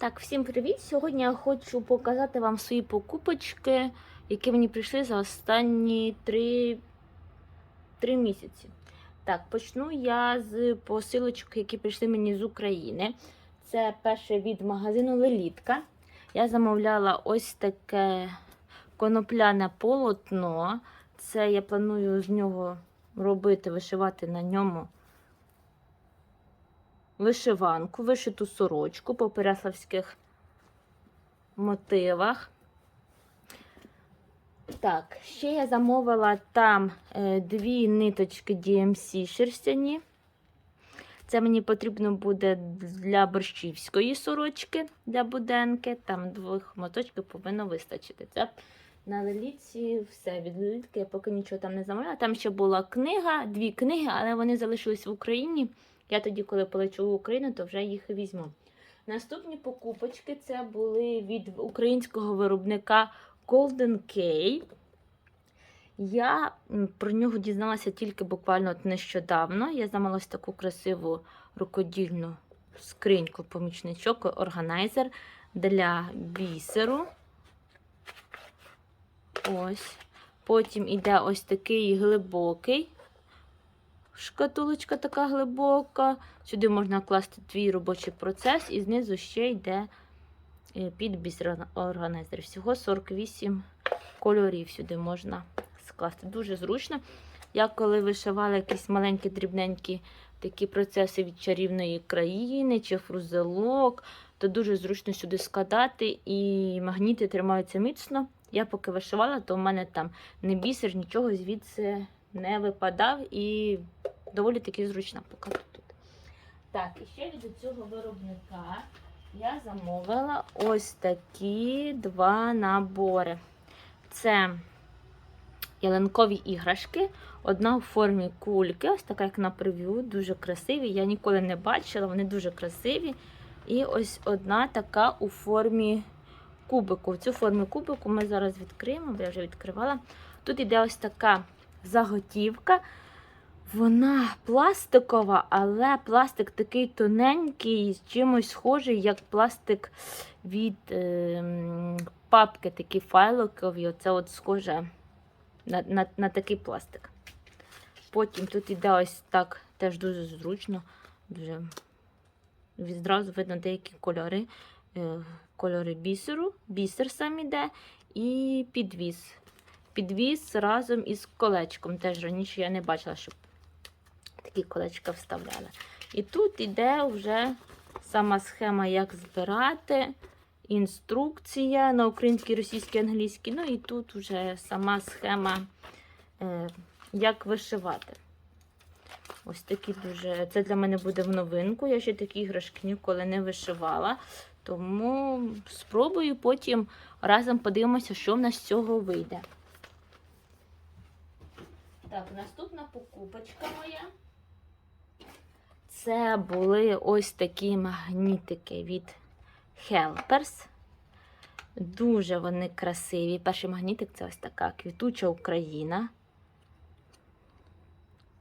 Так, всім привіт! Сьогодні я хочу показати вам свої покупочки, які мені прийшли за останні три, три місяці. Так, почну я з посилочок, які прийшли мені з України. Це перше від магазину Лелітка. Я замовляла ось таке конопляне полотно. Це я планую з нього робити, вишивати на ньому вишиванку, вишиту сорочку по переславських мотивах. Так, ще я замовила там е, дві ниточки DMC шерстяні. Це мені потрібно буде для борщівської сорочки для буденки. Там двох моточків повинно вистачити. Це на лелітці все від лелітки я поки нічого там не замовляла. Там ще була книга, дві книги, але вони залишились в Україні. Я тоді, коли полечу в Україну, то вже їх візьму. Наступні покупочки це були від українського виробника Golden K. Я про нього дізналася тільки буквально от нещодавно. Я замала ось таку красиву рукодільну скриньку, помічничок, органайзер для бісеру. Ось. Потім іде ось такий глибокий шкатулочка така глибока. Сюди можна класти твій робочий процес, і знизу ще йде е, підбіс органайзер. Всього 48 кольорів сюди можна скласти. Дуже зручно. Я коли вишивала якісь маленькі, дрібненькі такі процеси від чарівної країни чи фрузелок, то дуже зручно сюди складати, і магніти тримаються міцно. Я поки вишивала, то в мене там не бісер, нічого звідси не випадав і доволі таки зручна поки тут. Так, і ще від цього виробника я замовила ось такі два набори. Це ялинкові іграшки. Одна в формі кульки, ось така, як на прев'ю, дуже красиві. Я ніколи не бачила, вони дуже красиві. І ось одна така у формі кубику. Цю форму кубику ми зараз відкриємо, бо я вже відкривала. Тут іде ось така заготівка. Вона пластикова, але пластик такий тоненький, з чимось схожий, як пластик від е, папки, такі файликові. Оце от схоже на, на, на такий пластик. Потім тут іде ось так, теж дуже зручно, дуже відразу видно деякі кольори. Е, кольори бісеру, бісер сам іде, і підвіз. Підвіз разом із колечком. Теж раніше я не бачила, щоб такі колечка вставляли. І тут іде вже сама схема, як збирати, інструкція на українській, російській, англійській. Ну і тут вже сама схема, е, як вишивати. Ось такі дуже. Це для мене буде в новинку. Я ще такі іграшки ніколи не вишивала. Тому спробую потім разом подивимося, що в нас з цього вийде. Так, наступна покупочка моя. Це були ось такі магнітики від Helpers. Дуже вони красиві. Перший магнітик це ось така квітуча Україна.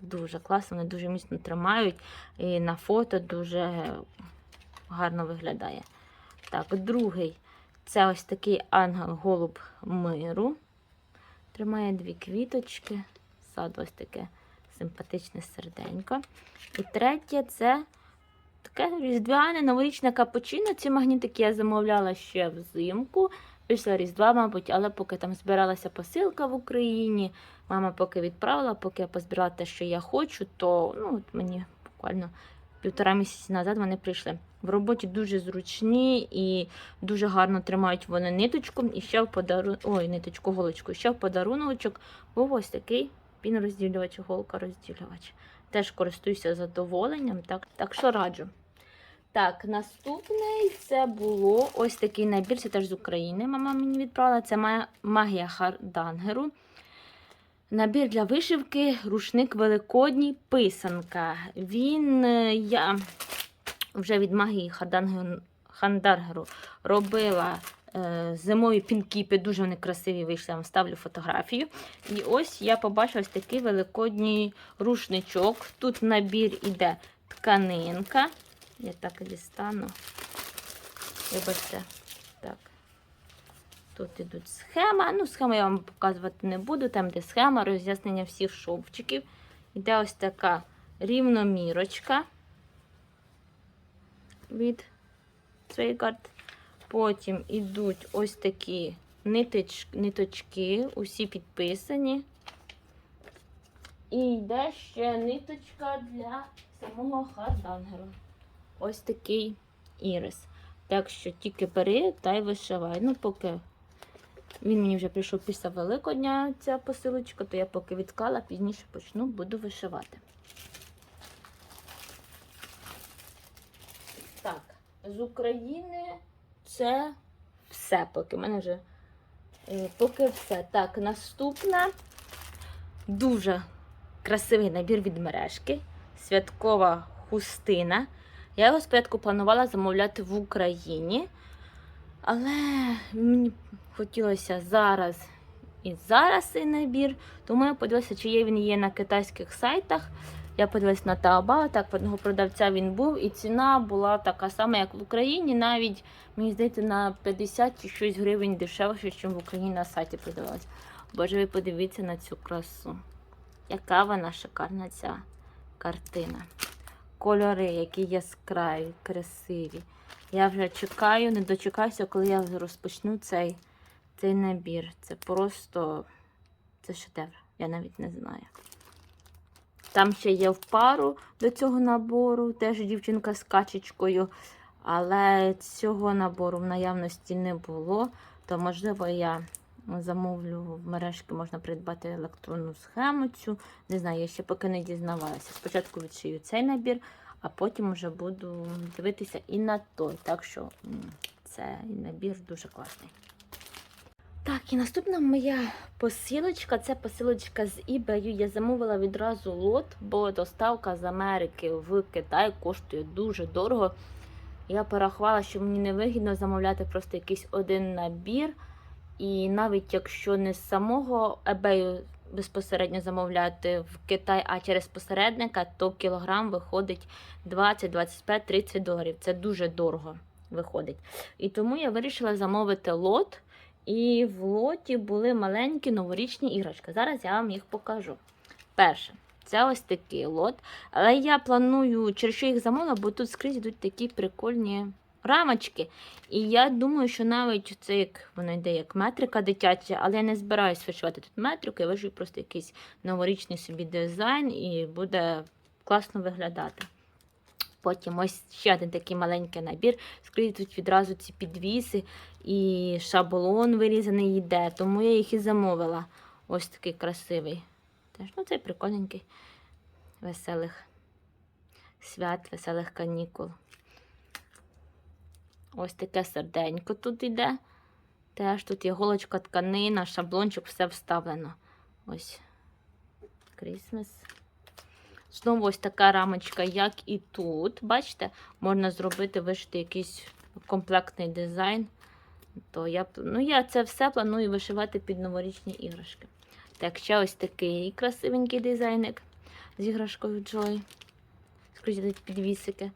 Дуже класно, вони дуже міцно тримають. І на фото дуже гарно виглядає. Так, другий це ось такий ангел-голуб миру. Тримає дві квіточки. Ззаду ось таке симпатичне серденько. І третє це таке різдвяне новорічне капучино. Ці магнітики я замовляла ще взимку. Після Різдва, мабуть, але поки там збиралася посилка в Україні, мама поки відправила, поки я позбирала те, що я хочу, то ну, от мені буквально півтора місяці назад вони прийшли. В роботі дуже зручні і дуже гарно тримають вони ниточку. І ще в подарунок, ой, ниточку, голочку, ще в подаруночок був ось такий пін-розділювач, голка-розділювач. Теж користуюся задоволенням, так, так що раджу. Так, наступний це було ось такий набір, це теж з України. Мама мені відправила. Це магія Хардангеру. Набір для вишивки, рушник великодній, писанка. Він е, я вже від магії Хардангеру, робила е, зимові пінкіпи. Дуже вони красиві вийшли. Я вам ставлю фотографію. І ось я побачила ось такий великодній рушничок. Тут набір іде тканинка. Я так і дістану. Вибачте. Так. Тут ідуть схема. Ну, схему я вам показувати не буду. Там, де схема, роз'яснення всіх шовчиків. Іде ось така рівномірочка від Цвейгард. Потім ідуть ось такі ниточ, ниточки, усі підписані. І йде ще ниточка для самого хардангера. Ось такий ірис. Так що тільки бери та й вишивай. Ну, поки він мені вже прийшов після Великодня, ця посилочка, то я поки відклала, пізніше почну, буду вишивати. Так, з України це все поки. У мене вже е, поки все. Так, наступне дуже красивий набір від мережки. Святкова хустина. Я його спочатку планувала замовляти в Україні, але мені хотілося зараз і зараз цей набір. Тому я подивилася, чи є він є на китайських сайтах. Я подивилася на Taobao, так, в одного продавця він був, і ціна була така сама, як в Україні, навіть, мені здається, на 50 чи щось гривень дешевше, ніж в Україні на сайті продавалась. Боже, ви подивіться на цю красу. Яка вона шикарна ця картина. Кольори, які яскраві, красиві. Я вже чекаю, не дочекаюся, коли я розпочну цей, цей набір. Це просто це шедевр. Я навіть не знаю. Там ще є в пару до цього набору, теж дівчинка з качечкою. Але цього набору в наявності не було. То, можливо, я замовлю в мережки, можна придбати електронну схему цю. Не знаю, я ще поки не дізнавалася. Спочатку відшию цей набір, а потім вже буду дивитися і на той. Так що м, цей набір дуже класний. Так, і наступна моя посилочка. Це посилочка з eBay. Я замовила відразу лот, бо доставка з Америки в Китай коштує дуже дорого. Я порахувала, що мені не вигідно замовляти просто якийсь один набір. І навіть якщо не з самого eBay безпосередньо замовляти в Китай, а через посередника, то кілограм виходить 20, 25, 30 доларів. Це дуже дорого виходить. І тому я вирішила замовити лот. І в лоті були маленькі новорічні іграшки. Зараз я вам їх покажу. Перше, це ось такий лот. Але я планую, через що їх замовила, бо тут скрізь йдуть такі прикольні рамочки. І я думаю, що навіть це як воно йде як метрика дитяча, але я не збираюсь вишивати тут метрику, я вишию просто якийсь новорічний собі дизайн і буде класно виглядати. Потім ось ще один такий маленький набір. Скрізь тут відразу ці підвіси і шаблон вирізаний йде, тому я їх і замовила. Ось такий красивий. Теж, ну, цей прикольненький. Веселих свят, веселих канікул. Ось таке серденько тут йде. Теж тут є голочка, тканина, шаблончик, все вставлено. Ось. Крісмас. Знову ось така рамочка, як і тут. Бачите, можна зробити, вишити якийсь комплектний дизайн. То я, ну, я це все планую вишивати під новорічні іграшки. Так, ще ось такий красивенький дизайник з іграшкою Joy. Скрізь підвісики.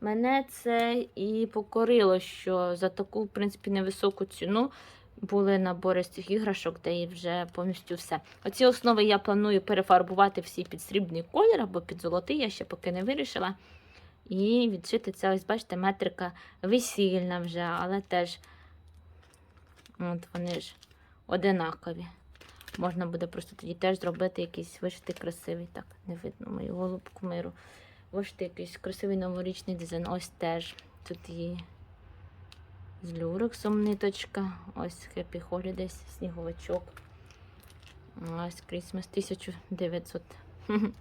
Мене це і покорило, що за таку, в принципі, невисоку ціну були набори з цих іграшок, де і вже повністю все. Оці основи я планую перефарбувати всі під срібний колір або під золотий, я ще поки не вирішила. І відшити це, ось, бачите, метрика весільна вже, але теж от вони ж одинакові. Можна буде просто тоді теж зробити якийсь вишитий красивий. Так, не видно мою голубку миру. Вишити якийсь красивий новорічний дизайн. Ось теж. Тут і з люрексом ниточка. Ось Happy Holidays, сніговичок. Ось Christmas 1900.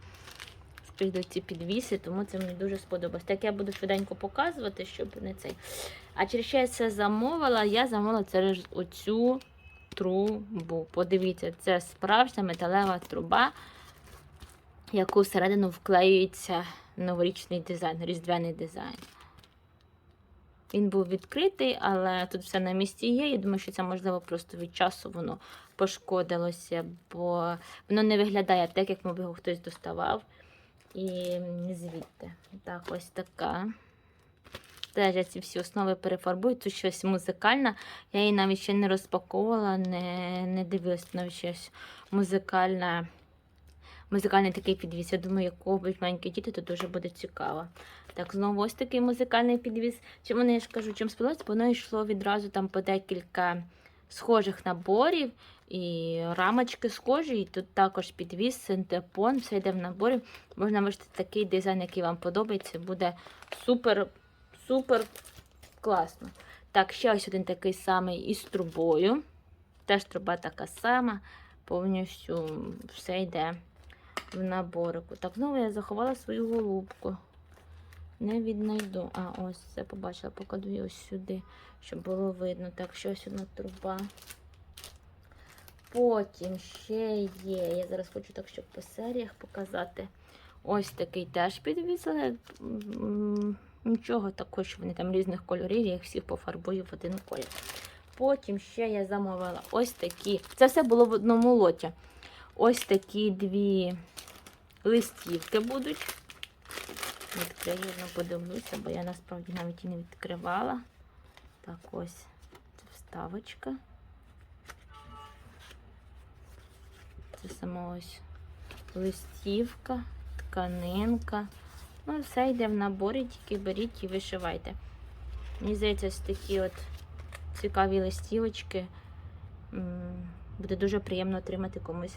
Скрізь ці підвіси, тому це мені дуже сподобалось. Так я буду швиденько показувати, щоб не цей. А через що я це замовила? Я замовила через оцю трубу. Подивіться, це справжня металева труба, яку всередину вклеюється новорічний дизайн, різдвяний дизайн. Він був відкритий, але тут все на місці є. Я думаю, що це можливо просто від часу воно пошкодилося, бо воно не виглядає так, як мов його хтось доставав. І звідти. Так, ось така Теж я ці всі основи перефарбую, тут щось музикальне. Я її навіть ще не розпаковувала, не, не дивилась навіть щось музикальне. Музикальний такий підвіз. Я думаю, якого будуть маленькі діти, то дуже буде цікаво. Так, знову ось такий музикальний підвіз. Чим вони я ж кажу, чим сподобалось, бо воно йшло відразу там по декілька схожих наборів. І рамочки схожі, і тут також підвіз, синтепон, все йде в наборі. Можна вишити такий дизайн, який вам подобається. Буде супер, супер класно. Так, ще ось один такий самий із трубою. Теж труба така сама, повністю все йде в наборику. Так, знову я заховала свою голубку. Не віднайду. А, ось це побачила, покладу її ось сюди, щоб було видно. Так, ще ось одна труба. Потім ще є. Я зараз хочу так, щоб по серіях показати. Ось такий теж підвіз, але нічого такого, що вони там різних кольорів, я їх всіх пофарбую в один колір. Потім ще я замовила ось такі. Це все було в одному лоті. Ось такі дві листівки будуть. Відкрию, подивлюся, бо я насправді навіть і не відкривала. Так, ось це вставочка. Це сама ось листівка, тканинка. Ну, все йде в наборі, тільки беріть і вишивайте. Мені здається, ось такі от цікаві листівочки. Буде дуже приємно отримати комусь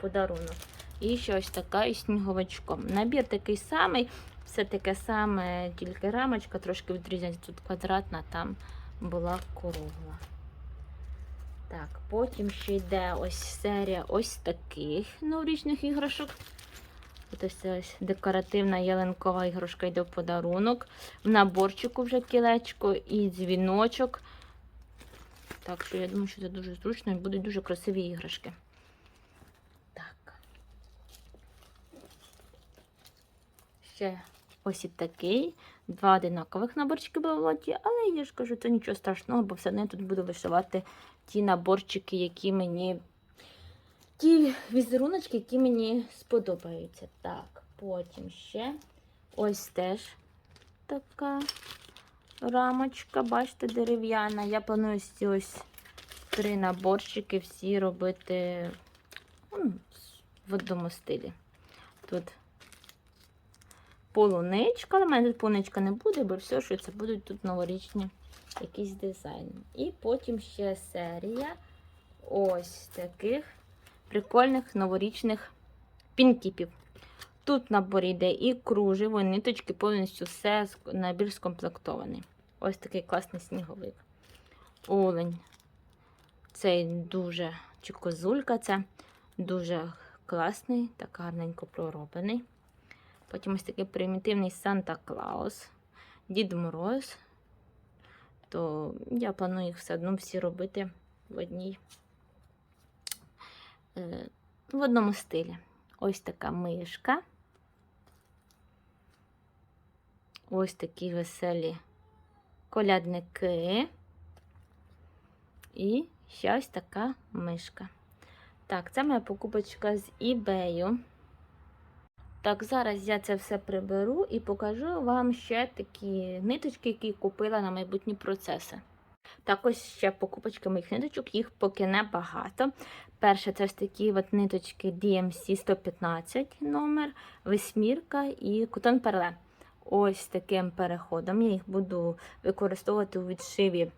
подарунок. І ще ось така із сніговичком. Набір такий самий, все таке саме, тільки рамочка трошки відрізняється. Тут квадратна, там була кругла. Так, потім ще йде ось серія ось таких новорічних іграшок. От ось це ось декоративна ялинкова іграшка йде в подарунок. В наборчику вже кілечко і дзвіночок. Так що я думаю, що це дуже зручно і будуть дуже красиві іграшки. Так. Ще ось і такий. Два одинакових наборчики лоті, але я ж кажу, це нічого страшного, бо все одно я тут буду вишивати ті наборчики, які мені. Ті візеруночки, які мені сподобаються. Так, потім ще ось теж така рамочка, бачите, дерев'яна. Я планую ці ось три наборчики всі робити ну, в одному стилі. Тут полуничка, але в мене тут полуничка не буде, бо все, що це будуть тут новорічні якісь дизайни. І потім ще серія ось таких прикольних новорічних пінкіпів. Тут в наборі йде і кружево, ниточки, повністю все набір скомплектований. Ось такий класний сніговик. Олень. Цей дуже чи козулька це дуже класний, так гарненько пророблений. Потім ось такий примітивний Санта Клаус, Дід Мороз. То я планую їх все одно всі робити в одній е, в одному стилі. Ось така мишка. Ось такі веселі колядники. І ще ось така мишка. Так, це моя покупочка з eBay. Так, зараз я це все приберу і покажу вам ще такі ниточки, які купила на майбутні процеси. Так, ось ще покупочки моїх ниточок, їх поки не багато. Перше, це ось такі от ниточки DMC 115 номер, восьмірка і Cotton Perle. Ось таким переходом. Я їх буду використовувати у відшиві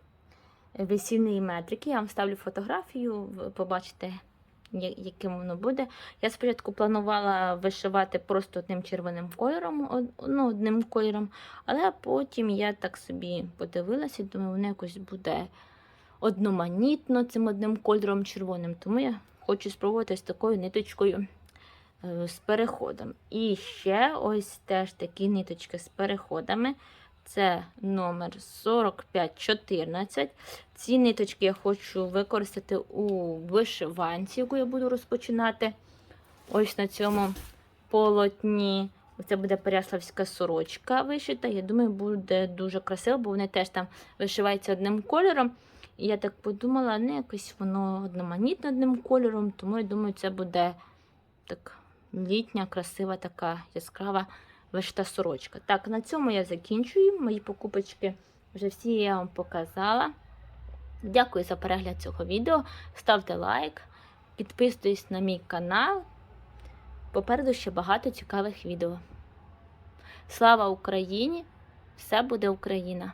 весільної метрики. Я вам ставлю фотографію, ви побачите, яким воно буде. Я спочатку планувала вишивати просто одним червоним кольором, ну, одним кольором, але потім я так собі подивилася, думаю, воно якось буде одноманітно цим одним кольором червоним. Тому я хочу спробувати з такою ниточкою е, з переходом. І ще ось теж такі ниточки з переходами. Це номер 4514. Ці ниточки я хочу використати у вишиванці, яку я буду розпочинати. Ось на цьому полотні. Це буде переяславська сорочка вишита. Я думаю, буде дуже красиво, бо вони теж там вишиваються одним кольором. І я так подумала, не якось воно одноманітно одним кольором, тому я думаю, це буде так літня, красива, така яскрава вишита сорочка. Так, на цьому я закінчую. Мої покупочки вже всі я вам показала. Дякую за перегляд цього відео. Ставте лайк, підписуйтесь на мій канал. Попереду ще багато цікавих відео. Слава Україні! Все буде Україна!